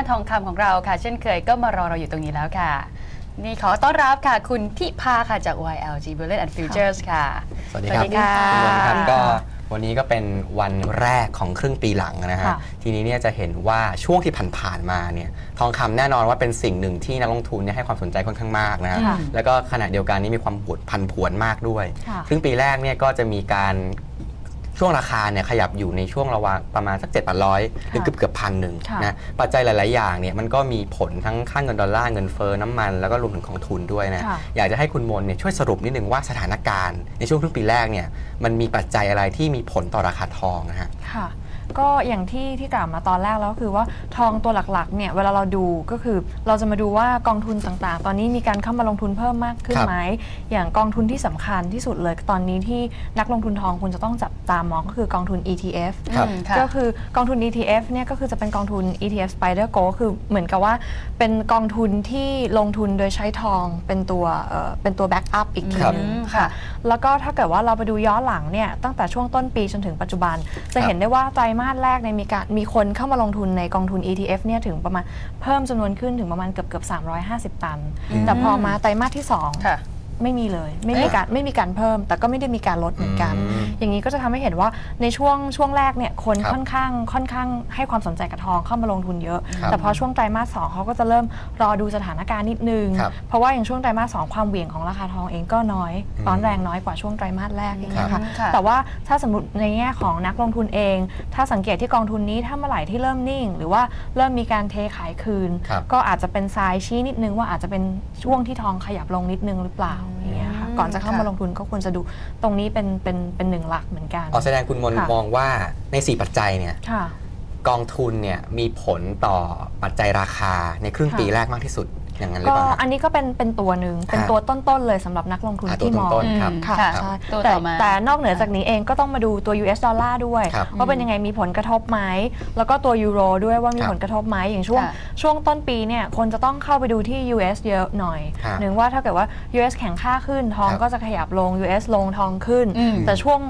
านทองคำของเราค่ะ เช่นเคยก็มารอเราอยู่ตรงนี้แล้วค่ะ นี่ขอต้อนรับค่ะ คุณทิพาค่ะจาก YLG Bullet and Futures ค่ะ สวัสดีครับสวัสดีค่ะคุณนนท์ครับก็วันนี้ก็เป็นวันแรกของครึ่งปีหลังนะฮะค่ะทีนี้เนี่ยจะเห็นว่าช่วงที่ผ่านๆมาเนี่ยทองคำแน่นอนว่าเป็นสิ่งหนึ่งที่นักลงทุนเนี่ยให้ความสนใจค่อนข้างมากนะฮะค่ะแล้วก็ขณะเดียวกันนี้มีความผวดพันผวนมากด้วยค่ะครึ่งปีแรกเนี่ยก็จะมีการ ช่วงราคาเนี่ยขยับอยู่ในช่วงระหว่างประมาณสัก7 8 0 0หรือเกือบเกือบพันหนึ่งค่ะนะปัจจัยหลาย ๆ อย่างเนี่ยมันก็มีผลทั้งค่าเงินดอลลาร์เงินเฟ้อน้ำมัน แล้วก็รวมถึงของทุนด้วยนะค่ะอยากจะให้คุณมนเนี่ยช่วยสรุปนิดนึงว่าสถานการณ์ ในช่วงครึ่งปีแรกเนี่ยมันมีปัจจัยอะไรที่มีผลต่อราคาทองนะฮะค่ะ ก็อย่างที่ที่กล่าวมาตอนแรกแล้วคือว่าทองตัวหลักๆเนี่ยเวลาเราดูก็คือเราจะมาดูว่ากองทุนต่างๆ ตอนนี้มีการเข้ามาลงทุนเพิ่มมากขึ้นครับไหมอย่างกองทุนที่สำคัญที่สุดเลยตอนนี้ที่นักลงทุนทองคุณจะต้องจับตามองก็คือกองทุน ETF ครับ อืมค่ะ ก็คือกองทุน ETF เนี่ยก็คือจะเป็นกองทุน ETF Spider Go คือเหมือนกับว่าเป็นกองทุนที่ลงทุนโดยใช้ทองเป็นตัวเอ่อเป็นตัวแบ็กอัพอีกทีครับหนึงอืมค่ะค่ะ แล้วก็ถ้าเกิดว่าเราไปดูย้อนหลังเนี่ยตั้งแต่ช่วงต้นปีจนถึงปัจจุบัน จะเห็นได้ว่าไตรมาสแรกในยมีการมีคนเข้ามาลงทุนในกองทุน ETF เนี่ยถึงประมาณเพิ่มจำนวนขึ้นถึงประมาณเกือบเกือบ350 ตันอืมแต่พอมาไตรมาสที่ 2 ค่ะ ไม่มีเลย ไม่มีเอ๊ะการไม่มีการเพิ่ม แต่ก็ไม่ได้มีการลดเหมือนกันอืมอย่างนี้ก็จะทำให้เห็นว่าในช่วงช่วงแรกเนี่ยคนครับค่อนข้างค่อนข้างให้ความสนใจกับทองเข้ามาลงทุนเยอะครับแต่พอช่วงไตรมาสสองเขาก็จะเริ่มรอดูสถานการณ์นิดนึงครับเพราะว่าอย่างช่วงไตรมาสสองความเหวี่ยงของราคาทองเองก็น้อยอืมร้อนแรงน้อยกว่าช่วงไตรมาสแรกอย่างเงี้ยครัค่ะบค่ะแต่ว่าถ้าสมมติในแง่ของนักลงทุนเอง ถ้าสังเกตที่กองทุนนี้ถ้าเมื่อไหร่ที่เริ่มนิ่ง หรือว่าเริ่มมีการเทขายคืนครับก็อาจจะเป็นทรายชี้นิดนึงว่าอาจจะเป็นช่วงที่ทองขยับลงนิดนึงหรือเปล่าอย่างเงี้ยค่ะอืมก่อนจะเข้าค่ะมาลงทุนก็ควรจะดูตรงนี้เป็นเป็นเป็นหนึ่งหลักเหมือนกัน อ๋อแสดงคุณมนค่ะ มองว่าใน 4 ปัจจัยเนี่ยค่ะ กองทุนเนี่ยมีผลต่อปัจจัยราคาในครึ่งค่ะ ปีแรกมากที่สุด อย่างนั้นหรือก็เปล่าฮะอันนี้ก็เป็นเป็นตัวหนึ่งเป็นฮะตัวต้นๆเลยสำหรับนักลงทุนอ่าตัวที่มอง ต้นๆครับ ค่ะค่ะใช่ตัวแต่ต่อมาแต่นอกเหนือจากนี้เองก็ต้องมาดูตัว US ดอลลาร์ด้วย ครับว่าเป็นยังไงมีผลกระทบไหมแล้วก็ตัวยูโรด้วยว่ามีครับผลกระทบไหมอย่างช่วง ค่ะช่วงต้นปีเนี่ยคนจะต้องเข้าไปดูที่ US เยอะหน่อยครับหนึ่งว่าถ้าเกิดว่า US แข็งค่าขึ้นทองครับก็จะขยับลง US ลงทองขึ้น อืมแต่ช่วง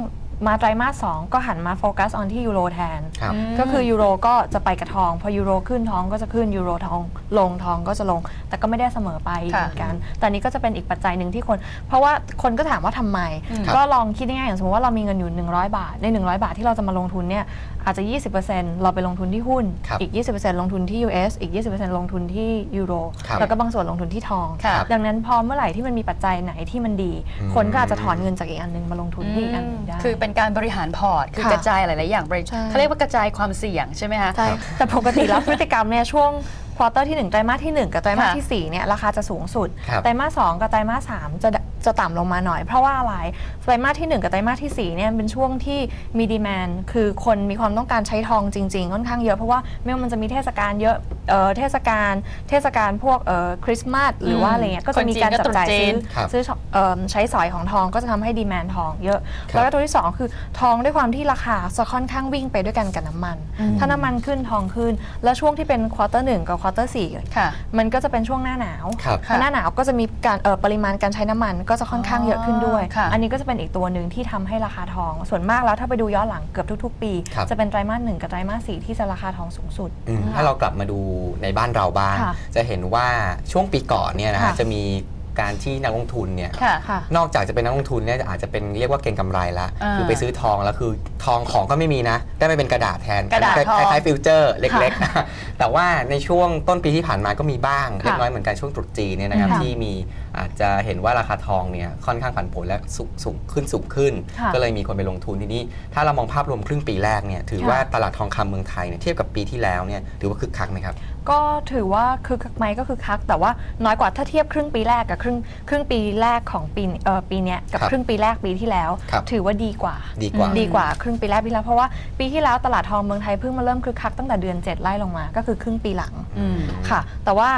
มาไตรมาสสองก็หันมาโฟกัสออนที่ยูโรแทน ครับมก็คือยูโรก็จะไปกับทอง พอยูโรขึ้นทองก็จะขึ้นยูโรทองลงทองก็จะลง แต่ก็ไม่ได้เสมอไปค่ะเหมือนกัน แต่อันนี้ก็จะเป็นอีกปัจจัยหนึ่งที่คน เพราะว่าคนก็ถามว่าทำไมอืมก็ลองคิดง่ายๆอย่างสมมติว่าเรามีเงินอยู่ 100 บาท ใน 100 บาทที่เราจะมาลงทุนเนี่ยอาจจะ 20%เราไปลงทุนที่หุ้น ครับอีก 20%ลงทุนที่ US อีก 20%ลงทุนที่ยูโรครับแล้วก็บางส่วนลงทุนที่ทองค่ะดังนั้นพอเมื่อไหร่ที่มันมีปัจจัยไหนที่มันดี อืม คนก็อาจจะถอนเงินจากอีกอันหนึงมาลงทุนที่อีกอันหนึงได้ คือเป็นการบริหารพอร์ต คือค่ะกระจายหลาย ๆ อย่างไปใช่ เขาเรียกว่ากระจายความเสี่ยงใช่ไหมคะ ใช่แต่ปกติแล้วพฤติกรรมเนี่ยช่วงควอเตอร์ที่ 1 ไตรมาสที่ 1 กับไตรมาสค่ะ ที่4เนี่ยราคาจะสูงสุด ครับ ไตรมาส2กับไตรมาส3จะ จะต่ำลงมาหน่อย เพราะว่าอะไรไตรมาสที่ 1 กับไตรมาสที่ 4 เนี่ยเป็นช่วงที่มีดีแมนคือคนมีความต้องการใช้ทองจริงๆ ค่อนข้างเยอะ เพราะว่าไม่ว่ามันจะมีเทศกาลเยอะเอ่อเทศกาลเทศกาลพวกเอ่อคริสต์มาสหรือว่าอะไรเงี้ยก็จะมีการจับจ่ายซื้อครับ ซื้อเอิ่มใช้สอยของทองก็จะทำให้ดีแมนทองเยอะ ครับแล้วก็ตัวที่ 2 คือทองด้วยความที่ราคาจะค่อนข้างวิ่งไปด้วยกันกับน้ำมันอืมถ้าน้ำมันขึ้นทองขึ้น แล้วช่วงที่เป็นควอเตอร์หนึ่งกับควอเตอร์สี่ ค่ะ มันก็จะเป็นช่วงหน้าหนาวครับ พอหน้าหนาวก็จะมีการเอ่อปริมาณการใช้น้ำมันก็จะค่อนข้างเยอะขึ้นด้วย ค่ะอันนี้ก็จะเป็นอีกตัวหนึ่งที่ทำให้ราคาทอง ส่วนมากแล้วถ้าไปดูย้อนหลังเกือบทุก ๆ ปี ครับ จะเป็นไตรมาสหนึ่งกับไตรมาสสี่ที่จะราคาทองสูงสุด อืมถ้าเรากลับมาดูในบ้านเราบ้าง ค่ะจะเห็นว่าช่วงปีก่อนเนี่ยนะฮะค่ะ จะมีการที่นักลงทุนเนี่ย ค่ะ ค่ะ นอกจากจะเป็นนักลงทุนเนี่ยอาจจะเป็นเรียกว่าเก็งกำไรละอ่าคือไปซื้อทองแล้วคือทองของก็ไม่มีนะ ได้ไปเป็นกระดาษแทนกระดาษคล้ายทองคล้ายๆฟิวเจอร์เล็กๆแต่ว่าในช่วงต้นปีที่ผ่านมาก็มีบ้างค่ะเล็กน้อยเหมือนกันช่วงตรุษจีนเนี่ยนะครับค่ะที่มีอาจจะเห็นว่าราคาทองเนี่ยค่อนข้างผันผวนและสูงสูงขึ้นสูงขึ้น ค่ะก็เลยมีคนไปลงทุนทีนี้ ถ้าเรามองภาพรวมครึ่งปีแรกเนี่ยถือค่ะ ว่าตลาดทองคำเมืองไทยเนี่ยเทียบกับปีที่แล้วเนี่ยถือว่าคึกคักไหมครับ ก็ถือว่าคือคักไหมก็คือคัก แต่ว่าน้อยกว่าถ้าเทียบครึ่งปีแรกกับครึ่งครึ่งปีแรกของปีเอ่อปีเนี้ยกับครับครึ่งปีแรกปีที่แล้ว ครับถือว่าดีกว่าดีกว่า ดีกว่าครึ่งปีแรกปีที่แล้วเพราะว่าปีที่แล้วตลาดทองเมืองไทยเพิ่งมาเริ่มคึกคักตั้งแต่เดือน 7 ไล่ลงมา ก็คือครึ่งปีหลังอืม ค่ะ แต่ว่า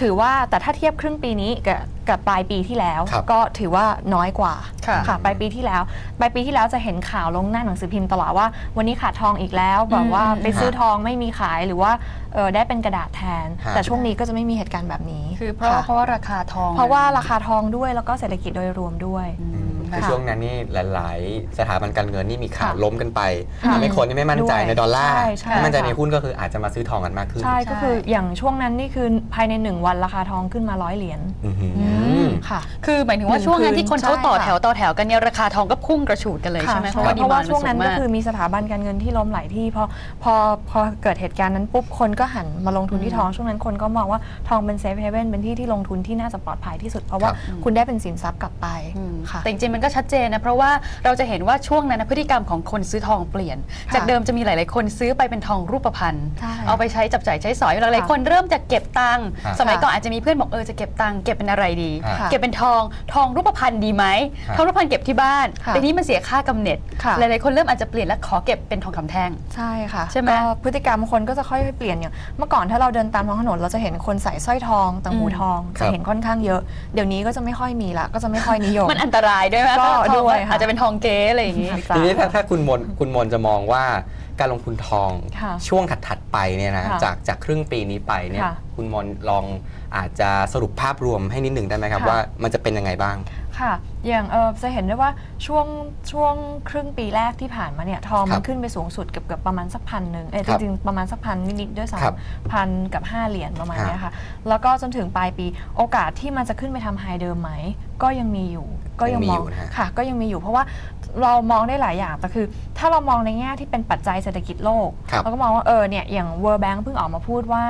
ถือว่าแต่ถ้าเทียบครึ่งปีนี้กับกับปลายปีที่แล้ว ครับก็ถือว่าน้อยกว่าค่ะปลายปีที่แล้ว ปลายปีที่แล้วจะเห็นข่าวลงหน้าหนังสือพิมพ์ตลอดว่า วันนี้ขาดทองอีกแล้วแบบว่าอืมไปซื้อทองไม่มีขายหรือว่าเออได้เป็นกระดาษแทน ฮะ แต่ช่วงนี้ก็จะไม่มีเหตุการณ์แบบนี้คือเพราะค่เพราะว่าราคาทองเพราะว่าราคาทองด้วยแล้วก็เศรษฐกิจโดยรวมด้วย อืมถ ในช่วงนั้นนี่หลาย ๆ สถาบันการเงินนี่มีข่าวค่ะล้มกันไปค่ะทำให้คนนี่ไม่มั่นใจด้วยในดอลลาร์ใช่ใช่ไม่มั่นใจค่ะในหุ้นก็คืออาจจะมาซื้อทองกันมากขึ้น ใช่ใช่ก็คืออย่างช่วงนั้นนี่คือภายในหนึ่งวันราคาทองขึ้นมาร้อยเหรียญอื้อหือม ค่ะ คือหมายถึงว่าช่วงนั้นที่คนเขาต่อแถวใช่ค่ะต่อแถวกันเนี่ยราคาทองก็พุ่งกระฉูดกันเลยใช่ไหมค่ะเพราะว่าดีเพราะมาว่านช่วงนั้นก็สูคือมีสถาบันการเงินที่ล้มหลายที่พอพอพอเกิดเหตุการณ์นั้นปุ๊บคนก็หันมาลงทุนที่ทองช่วงนั้นคนก็มองว่าทองเป็นเซฟเฮเว่นเป็นที่ที่ลงทุนที่น่าจะปลอดภัยที่สุด เพราะว่าครับคุณได้เป็นสินทรัพย์กลับไปอืมค่ะแต่จริงๆมันก็ชัดเจนนะเพราะว่าเราจะเห็นว่าช่วงนั้นนะพฤติกรรมของคนซื้อทองเปลี่ยนค่ะจากเดิมจะมีหลาย ๆ คนซื้อไปเป็นทองรูปพรรณใช่เอาไปใช้จับจ่ายใช้สอยหลาย ๆค่ะคนเริ่มจากเก็บตังค์ค่ะสมัยก่อนอาจจะมีเพื่อนบอกเออจะเก็บตังค์เก็บเป็นอะไรดีค่ะเก็บเป็นทองทองรูปพรรณดีไหมค่ะทองรูปพรรณเก็บที่บ้านค่ะแต่นี้มันเสียค่ากำเนิดค่ะหลายๆคนเริ่มอาจจะเปลี่ยนแล้วขอเก็บเป็นทองคำแท่งใช่ค่ะใช่ไหมก็พฤติกรรมคนก็จะค่อยๆเปลี่ยนอย่างเมื่อก่อนถ้าเราเดินตามท้องถนนเราจะเห็นคนใส่สร้อยทองต่างหูอืมทองครัจะบเห็นค่อนข้างเยอะ เดี๋ยวนี้ก็จะไม่ค่อยมีละก็จะไม่ค่อยนิยมมันอันตรายด้วยไหมก็ถ้าทองด้วยค่ะอาจจะเป็นทองเก๊อะไรอย่างนี้ทีนี้ถ้าถ้าคุณมนคุณมนจะมองว่า การลงทุนทองค่ะช่วงถัดๆไปเนี่ยนะค่ะจากจากครึ่งปีนี้ไปเนี่ยค่ะคุณมนลองอาจจะสรุปภาพรวมให้นิดหนึ่งได้ไหมครับค่ะ ว่ามันจะเป็นยังไงบ้าง ค่ะ อย่างเออจะเห็นได้ว่าช่วงช่วงครึ่งปีแรกที่ผ่านมาเนี่ยทองครัมันบขึ้นไปสูงสุดเกือบเกือบประมาณสักพันหนึ่งเออคจรับริงๆประมาณสักพันนิดๆด้วยครับซ้ำพันกับ 5 เหรียญประมาณฮะเนี้ยค่ะ แล้วก็จนถึงปลายปีโอกาสที่มันจะขึ้นไปทำไฮเดิมไหม ก็ยังมีอยู่ ก็ยังยังมีมอองยู่นะฮะค่ะ ก็ยังมีอยู่เพราะว่าเรามองได้หลายอย่างแต่คือ ถ้าเรามองในแง่ที่เป็นปัจจัยเศรษฐกิจโลกครับเราก็มองว่าเออเนี่ยอย่าง World Bank เพิ่งออกมาพูดว่า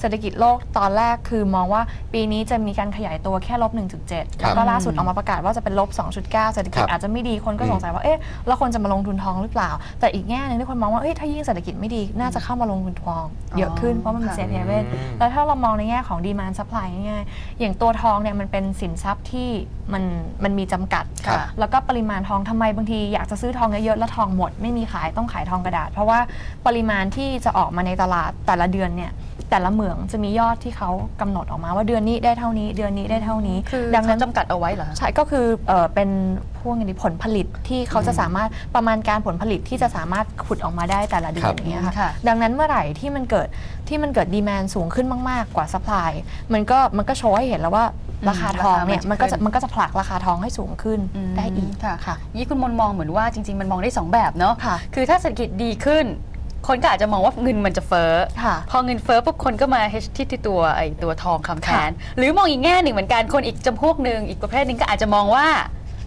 เศรษฐกิจโลกตอนแรกคือมองว่าปีนี้จะมีการขยายตัวแค่ลบ 1.7 แล้วก็ล่าสุดออกมาประกาศว่าจะเป็นลบ 2.9 เศรษฐกิจครับอาจจะไม่ดีคนก็อืมสงสัยว่าเอ๊ะแล้วคนจะมาลงทุนทองหรือเปล่า แต่อีกแง่หนึงที่คนมองว่าเอ้ยถ้ายิ่งเศรษฐกิจไม่ดีน่าจะเข้ามาลงทุนทองเยอะขึ้นอ๋อเพราะมันเป็นค่ะเซฟเฮเว่นอืมแล้วถ้าเรามองในแง่ของดีมานซัพพลายง่ายๆอย่างตัวทองเนี่ยมันเป็นสินทรัพย์ที่มันมันมีจำกัดครับแล้วก็ปริมาณทองทำไมบางทีอยากจะซื้อทองเยอะๆแล้วทองหมด ไม่มีขายต้องขายทองกระดาษ เพราะว่าปริมาณที่จะออกมาในตลาดแต่ละเดือนเนี่ยแต่ละเหมืองจะมียอดที่เขากำหนดออกมาว่าเดือนนี้ได้เท่านี้ เดือนนี้ได้เท่านี้ คือดังนั้นเขาจำกัดเอาไว้เหรอคะ ใช่ก็คือเออเป็นพวกอย่างนี้ผลผลิตที่เขาจะสามารถประมาณการผลผลิตที่จะสามารถขุดออกมาได้แต่ละเดือครันบ อย่างเงี้ยค่ะ ค่ะ ดังนั้นเมื่อไหร่ที่มันเกิดที่มันเกิดดีแมนสูงขึ้นมาก ๆ กว่าซัพพลายมันก็มันก็โชว์ให้เห็นแล้วว่าอืม ราคาทองเนี่ยราคามัมันนจะก็จะขึ้นมันก็จะผลักราคาทองให้สูงขึ้นอืมได้อีกค่ะค่ะนี่คุณมนมองเหมือนว่าจริง ๆ มันมองได้สองแบบเนาะค่ะคือถ้าเศรษฐกิจดีขึ้น คนก็อาจจะมองว่าเงินมันจะเฟ้อค่ะพอเงินเฟ้อปุ๊บคนก็มาเฮชที่ที่ตัวไอ้ตัวทองคำแทนหรือมองอีกแง่หนึ่งเหมือนกันคนอีกจำพวกหนึ่งอีกประเภทหนึ่งก็อาจจะมองว่า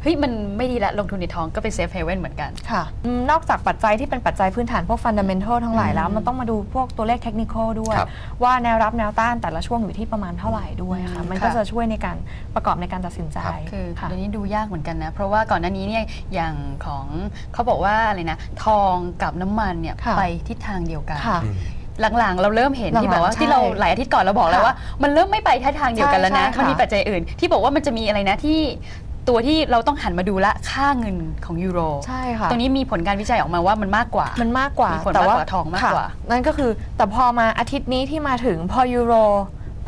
เฮ้ยมันไม่ดีละลงทุนในทองก็เป็นเซฟเฮเว่นเหมือนกัน ค่ะอืมนอกจากปัจจัยที่เป็นปัจจัยพื้นฐานพวกฟันดัมเ n นทัลทั้งหลายแล้วอืมมันต้องมาดูพวกตัวเลขเทคนิคด้วย ครับว่าแนวรับแนวต้านแต่ละช่วงอยู่ที่ประมาณเท่าไหร่ด้วยค่ะอืมมันก็ค่ะ จะช่วยในการประกอบในการตัดสินใจคือค่ะ เดี๋ยวนี้ดูยากเหมือนกันนะ เพราะว่าก่อนหน้านี้เนี่ยอย่างของเขาบอกว่าอะไรนะ ทองกับน้ำมันเนี่ยค่ะ ไปทิศทางเดียวกัน ค่ะ อืม หลังๆ เราเริ่มเห็นหลังๆที่บอกว่าใช่ที่เราหลายอาทิตย์ก่อนเราบอกแล้วค่ะว่า มันเริ่มไม่ไปทิศทางเดียวกันแล้วนะใช่ใช่มันมีค่ะปัจจัยอื่น ที่บอกว่ามันจะมีอะไรนะที่ ตัวที่เราต้องหันมาดูละค่าเงินของยูโรใช่ค่ะ ตรงนี้มีผลการวิจัยออกมาว่ามันมากกว่า มันมากกว่ามีผลแต่มากกว่าทองมากกว่าค่ะนั่นก็คือแต่พอมาอาทิตย์นี้ที่มาถึงพอยูโร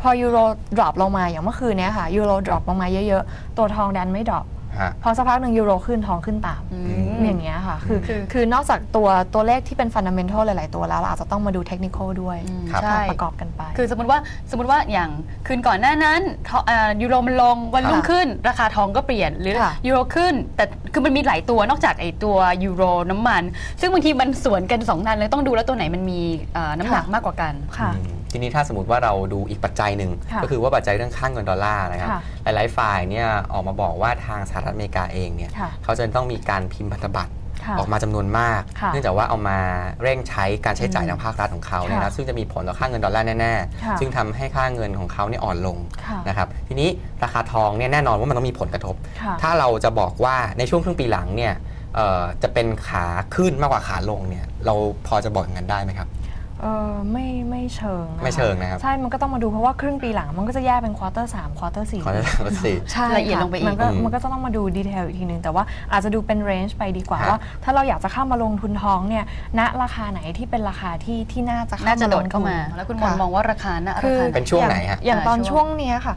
พอยูโรดรอปลงมาอย่างเมื่อคืนเนี้ยค่ะยูโรดรอปลงมาเยอะๆ ตัวทองดันไม่ดรอป ฮะ พอสักพักหนึ่งยูโรขึ้นทองขึ้นตามอือืม อย่างเงี้ยค่ะ คือคือคือนอกจากตัวตัวเลขที่เป็นฟันดัมเ n นทัลหลาย ๆ ตัวแล้ว เราอาจจะต้องมาดูเทคนิคด้วยอืมครับ ใช่ ประกอบกันไป คือสมมติว่าสมมติว่าอย่างคืนก่อนหน้านั้นทองอ่ายูโรมันลงวันรุ่งค่ะขึ้น ราคาทองก็เปลี่ยนหรือค่ะ ยูโรขึ้น แต่คือมันมีหลายตัวนอกจากไอ้ตัวยูโรน้ำมัน ซึ่งบางทีมันสวนกันสองนันเลยต้องดูแล้วตัวไหนมันมีอ่าน้ำหนักค่ะมากกว่ากัน ค่ะ อืม ทีนี้ถ้าสมมติว่าเราดูอีกปัจจัยหนึ่งค่ะก็คือว่าปัจจัยเรื่องค่าเงินดอลลาร์นะครับค่ะ หลายๆฝ่ายเนี่ยออกมาบอกว่าทางสหรัฐอเมริกาเองเนี่ยค่ะเขาจะต้องมีการพิมพ์พันธบัตร ค่ะ ออกมาจำนวนมาก ค่ะเนื่องจากว่าเอามาเร่งใช้การใช้จ่ายอืมทางภาครัฐของเขาเนี่ยค่ะนะซึ่งจะมีผลต่อค่าเงินดอลลาร์แน่ค่ะ ๆ ซึ่งทำให้ค่าเงินของเขาเนี่ยอ่อนลงค่ะนะครับ ทีนี้ราคาทองเนี่ยแน่นอนว่ามันต้องมีผลกระทบ ค่ะ ถ้าเราจะบอกว่าในช่วงครึ่งปีหลังเนี่ยเอ่อจะเป็นขาขึ้นมากกว่าขาลงเนี่ยเราพอจะบอกอย่างนั้นได้ไหมครับ เออไม่ไม่เชิงนะคะไม่เชิงนะครับ ใช่มันก็ต้องมาดูเพราะว่าครึ่งปีหลังมันก็จะแยกเป็นควอเตอร์สามควอเตอร์สี่ขอจะถามว่าสิใช่ละเอียดค่ลงไปอีกมันก็อืมมันก็จะต้องมาดูดีเทลอีกทีนึงแต่ว่าอาจจะดูเป็นเรนจ์ไปดีกว่าครับว่า ถ้าเราอยากจะเข้ามาลงทุนทองเนี่ยณราคาไหนที่เป็นราคาที่ที่น่าจะเข้าน่าจะมาโดลดงเข้าทุนมา แล้วคุณมค่ะนมองว่าราคาน่ะคือราคาเป็นช่วงไหนฮะอย่างอย่างตอนอ่าช่ช่ววงงเนี้ยค่ะ